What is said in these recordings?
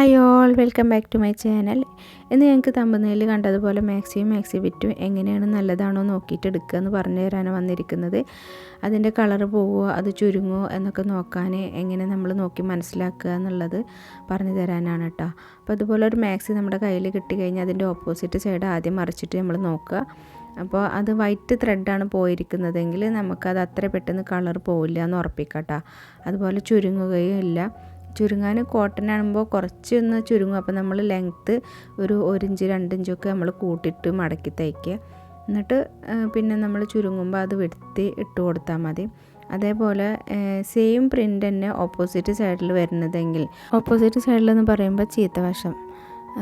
All welcome back to my channel. ഇന്ന് ഞങ്ങൾക്ക് തമ്പനയിൽ കണ്ടതുപോലെ മാക്സിയും മാക്സി ബിറ്റും എങ്ങനെയാണ് നല്ലതാണോ നോക്കിയിട്ട് എടുക്കുക എന്ന് പറഞ്ഞു തരാനാണ് വന്നിരിക്കുന്നത്. അതിന്റെ കളർ പോവുമോ അത് ചുരുങ്ങുമോ എന്നൊക്കെ നോക്കാൻ എങ്ങനെ നമ്മൾ നോക്കി മനസ്സിലാക്കുക എന്നുള്ളത് പറഞ്ഞു തരാനാണ് കേട്ടോ. അപ്പോൾ അതുപോലെ ഒരു മാക്സി നമ്മുടെ കയ്യിൽ കിട്ടിക്കഴിഞ്ഞാൽ അതിന്റെ ഓപ്പോസിറ്റ് സൈഡ് ആദ്യം മറിച്ചിട്ട് നമ്മൾ നോക്കുക. അപ്പോൾ അത് വൈറ്റ് ത്രെഡാണ് പോയിരിക്കുന്നതെങ്കിൽ നമുക്കത് അത്ര പെട്ടെന്ന് കളർ പോവില്ല എന്ന് ഉറപ്പിക്കട്ടോ അതുപോലെ ചുരുങ്ങുകയും ഇല്ല. ചുരുങ്ങാൻ കോട്ടൺ ആകുമ്പോൾ കുറച്ചൊന്ന് ചുരുങ്ങും. അപ്പോൾ നമ്മൾ ലെങ്ത്ത് ഒരു ഒരു ഇഞ്ച് നമ്മൾ കൂട്ടിയിട്ട് മടക്കി തയ്ക്കുക. എന്നിട്ട് പിന്നെ നമ്മൾ ചുരുങ്ങുമ്പോൾ അത് വെടുത്തി ഇട്ട് കൊടുത്താൽ മതി. അതേപോലെ സെയിം പ്രിന്റ് തന്നെ ഓപ്പോസിറ്റ് സൈഡിൽ വരുന്നതെങ്കിൽ. ഓപ്പോസിറ്റ് സൈഡിലെന്ന് പറയുമ്പോൾ ചീത്തവശം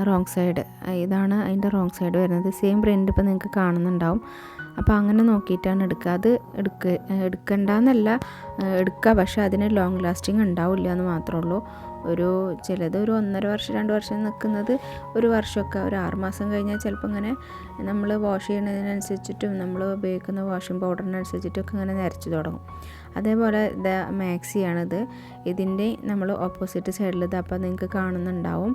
റോങ് സൈഡ് ഇതാണ് അതിന്റെ റോങ് സൈഡ് വരുന്നത്. സെയിം പ്രിന്റ് ഇപ്പോൾ നിങ്ങൾക്ക് കാണുന്നുണ്ടാവും. അപ്പോൾ അങ്ങനെ നോക്കിയിട്ടാണ് എടുക്കുക. അത് എടുക്ക എടുക്കണ്ടെന്നല്ല എടുക്കുക പക്ഷേ അതിന് ലോങ് ലാസ്റ്റിംഗ് ഉണ്ടാവില്ല എന്ന് മാത്രമേ ഉള്ളൂ. ഒരു ചിലത് ഒരു ഒന്നര വർഷം രണ്ട് വർഷം നിൽക്കുന്നത് ഒരു വർഷമൊക്കെ ഒരു ആറുമാസം കഴിഞ്ഞാൽ ചിലപ്പോൾ ഇങ്ങനെ നമ്മൾ വാഷ് ചെയ്യുന്നതിനനുസരിച്ചിട്ടും നമ്മൾ ഉപയോഗിക്കുന്ന വാഷിംഗ് പൗഡറിനനുസരിച്ചിട്ടൊക്കെ ഇങ്ങനെ നരച്ച് തുടങ്ങും. അതേപോലെ ഇത് മാക്സിയാണിത്. ഇതിന്റെ നമ്മൾ ഓപ്പോസിറ്റ് സൈഡിൽ അപ്പോൾ നിങ്ങൾക്ക് കാണുന്നുണ്ടാവും.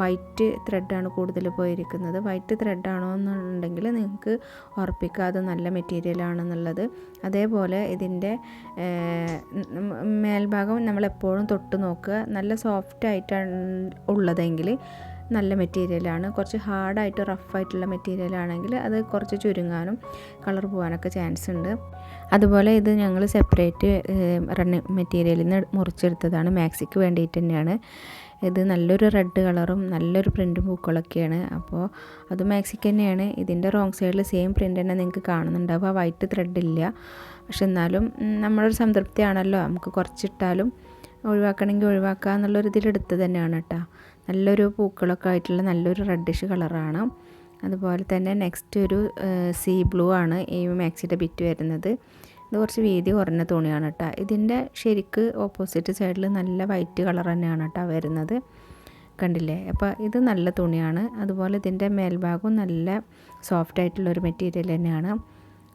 വൈറ്റ് ത്രെഡാണ് കൂടുതൽ പോയിരിക്കുന്നത്. വൈറ്റ് ത്രെഡാണോ എന്നുണ്ടെങ്കിൽ നിങ്ങൾക്ക് ഉറപ്പിക്കുക അത് നല്ല മെറ്റീരിയൽ ആണെന്നുള്ളത് അതേപോലെ ഇതിന്റെ മേൽഭാഗം നമ്മളെപ്പോഴും തൊട്ട് നോക്കുക. നല്ല സോഫ്റ്റ് ആയിട്ടാണ് ഉള്ളതെങ്കിൽ നല്ല മെറ്റീരിയലാണ് കുറച്ച് ഹാർഡായിട്ട് റഫായിട്ടുള്ള മെറ്റീരിയലാണെങ്കിൽ അത് കുറച്ച് ചുരുങ്ങാനും കളർ പോകാനൊക്കെ ചാൻസ് ഉണ്ട്. അതുപോലെ ഇത് ഞങ്ങൾ സെപ്പറേറ്റ് റണ്ണിങ് മെറ്റീരിയലിൽ നിന്ന് മുറിച്ചെടുത്തതാണ്. മാക്സിക്ക് വേണ്ടിയിട്ട് തന്നെയാണ്. ഇത് നല്ലൊരു റെഡ് കളറും നല്ലൊരു പ്രിന്റും പൂക്കളൊക്കെയാണ്. അപ്പോൾ അത് മാക്സിക്ക് തന്നെയാണ്. ഇതിന്റെ റോങ് സൈഡിൽ സെയിം പ്രിന്റ് തന്നെ നിങ്ങൾക്ക് കാണുന്നുണ്ടാവും ആ വൈറ്റ് ത്രെഡ് ഇല്ല. പക്ഷെ എന്നാലും നമ്മളൊരു സംതൃപ്തിയാണല്ലോ. നമുക്ക് കുറച്ചിട്ടാലും ഒഴിവാക്കണമെങ്കിൽ ഒഴിവാക്കുക എന്നുള്ളൊരു ഇതിലെടുത്ത് തന്നെയാണ് കേട്ടോ. നല്ലൊരു പൂക്കളൊക്കെ ആയിട്ടുള്ള നല്ലൊരു റെഡിഷ് കളറാണ്. അതുപോലെ തന്നെ നെക്സ്റ്റ് ഒരു സീ ബ്ലൂ ആണ് ഈ മാക്സിയുടെ ബിറ്റ് വരുന്നത്. ഇത് കുറച്ച് വീതി കുറഞ്ഞ തുണിയാണ് കേട്ടോ. ഇതിന്റെ ശരിക്ക് ഓപ്പോസിറ്റ് സൈഡിൽ നല്ല വൈറ്റ് കളർ തന്നെയാണ് കേട്ടോ വരുന്നത്. കണ്ടില്ലേ? അപ്പോൾ ഇത് നല്ല തുണിയാണ്. അതുപോലെ ഇതിന്റെ മേൽഭാഗവും നല്ല സോഫ്റ്റ് ആയിട്ടുള്ളൊരു മെറ്റീരിയൽ തന്നെയാണ്.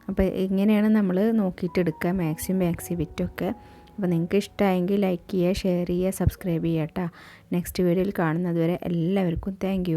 അപ്പോൾ ഇങ്ങനെയാണ് നമ്മൾ നോക്കിയിട്ട് എടുക്കുക മാക്സിമം മാക്സി ബിറ്റൊക്കെ അപ്പോൾ നിങ്ങൾക്ക് ഇഷ്ടമായെങ്കിൽ ലൈക്ക് ചെയ്യുക ഷെയർ ചെയ്യുക സബ്സ്ക്രൈബ് ചെയ്യുക കേട്ടോ. നെക്സ്റ്റ് വീഡിയോയിൽ കാണുന്നതുവരെ എല്ലാവർക്കും താങ്ക്